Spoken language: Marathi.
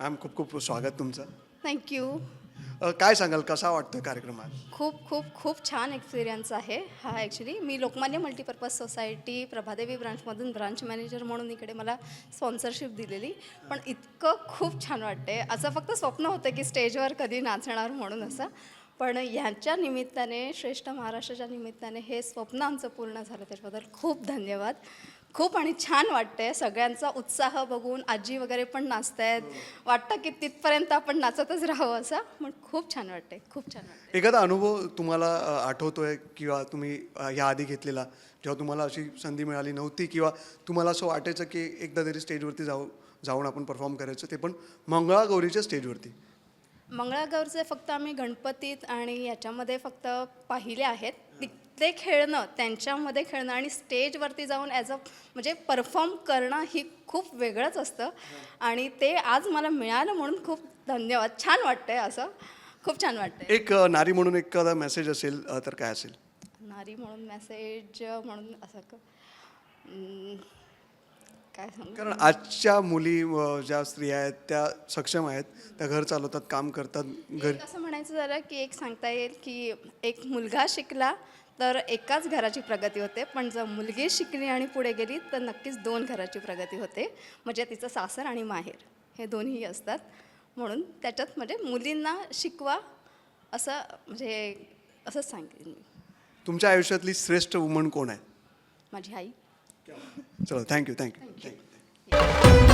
मॅम खूप खूप स्वागत तुमचं. थँक्यू अ, काय सांगाल कसा वाटतोय कार्यक्रम आज खूप खूप खूप छान एक्सपिरियन्स आहे. हा ॲक्च्युली मी लोकमान्य मल्टीपर्पज सोसायटी प्रभादेवी ब्रांचमधून ब्रांच मॅनेजर म्हणून इकडे मला स्पॉन्सरशिप दिलेली. पण इतकं खूप छान वाटते असं फक्त स्वप्न होतं की स्टेजवर कधी नाचणार म्हणून असं. पण ह्यांच्या निमित्ताने श्रेष्ठ महाराष्ट्राच्या निमित्ताने हे स्वप्न आमचं पूर्ण झालं. त्याच्याबद्दल खूप धन्यवाद. खूप आणि छान वाटतंय. सगळ्यांचा उत्साह बघून आजी वगैरे पण नाचतायत. वाटतं की तिथपर्यंत आपण नाचतच राहावं असं. पण खूप छान वाटतंय. खूप छान एखादा अनुभव तुम्हाला आठवतोय किंवा तुम्ही ह्या या आधी घेतलेला जेव्हा तुम्हाला अशी संधी मिळाली नव्हती किंवा तुम्हाला असं वाटायचं की एकदा तरी स्टेजवरती जाऊ जाऊन आपण परफॉर्म करायचं ते पण मंगळागौरीच्या स्टेजवरती. मंगळागौरचे फक्त आम्ही गणपतीत आणि याच्यामध्ये फक्त पाहिले आहेत. ति- खेळणं त्यांच्यामध्ये खेळणं आणि स्टेजवरती जाऊन ॲज अ म्हणजे परफॉर्म करणं ही खूप वेगळंच असतं. आणि ते आज मला मिळालं म्हणून खूप धन्यवाद. छान वाटतंय असं. खूप छान वाटतंय. एक अ, नारी म्हणून एखादा मेसेज असेल अ, तर काय असेल? नारी म्हणून मेसेज म्हणून असं क- अं, काय सांगू? कारण आजच्या मुली अ, ज्या स्त्रिया आहेत त्या सक्षम आहेत. त्या घर चालवतात काम करतात घर एक असं म्हणायचं झालं की एक सांगता येईल की एक मुलगा शिकला तर एकाच घराची प्रगती होते. पण जर मुलगी शिकली आणि पुढे गेली तर नक्कीच दोन घराची प्रगती होते. म्हणजे तिचं सासर आणि माहेर. हे दोन्ही असतात. म्हणून त्याच्यात म्हणजे मुलींना शिकवा असं म्हणजे असंच सांगेन मी. तुमच्या आयुष्यातली श्रेष्ठ वुमन कोण आहे? माझी आई. So thank you, thank you. Thank you. Thank you.